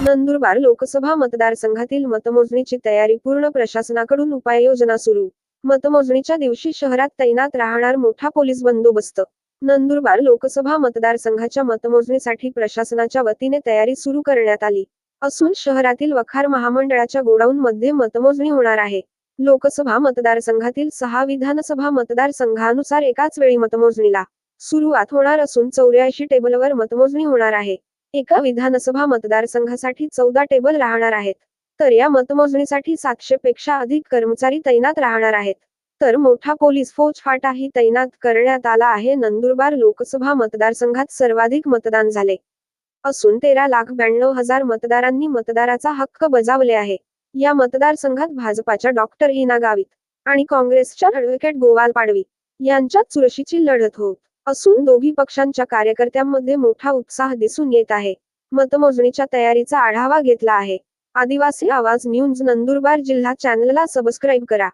नंदुरबार लोकसभा मतदारसंघातील मतमोजणीची तयारी पूर्ण प्रशासनाकडून उपाययोजना सुरू. मतमोजणीच्या दिवशी शहरात तैनात राहणार मोठा पोलीस बंदोबस्त. नंदुरबार लोकसभा मतदारसंघाच्या मतमोजणीसाठी प्रशासनाच्या वतीने तयारी सुरू करण्यात आली. असून शहरातील वखार महामंडळाच्या गोडाऊन मध्ये मतमोजणी होणार आहे. लोकसभा मतदारसंघातील सहा विधानसभा मतदारसंघानुसार एकाच वेळी मतमोजणीला सुरुवात होणार असून चौऱ्याऐंशी टेबलवर मतमोजणी होणार आहे. एका विधानसभा मतदारसंघासाठी चौदा टेबल राहणार आहेत. तर या मतमोजणीसाठी सातशे पेक्षा अधिक कर्मचारी तैनात राहणार आहेत. तर मोठा पोलीस फौजफाटाही तैनात करण्यात आला आहे. नंदुरबार लोकसभा मतदारसंघात सर्वाधिक मतदान झाले. असून तेरा लाख ब्याण्णव हजार मतदारांनी मतदाराचा हक्क बजावले आहे. या मतदारसंघात भाजपाच्या डॉक्टर हिना गावित आणि काँग्रेसच्या ॲडव्होकेट गोवाल पाडवी यांच्यात चुरशीची लढत होत. असून दोघी पक्षांच्या कार्यकर्त्यांमध्ये मोठा उत्साह दिसून येत आहे. मतमोजणीच्या तयारीचा आढावा घेतला आहे. आदिवासी आवाज न्यूज नंदुरबार जिल्हा चॅनलला सबस्क्राईब करा.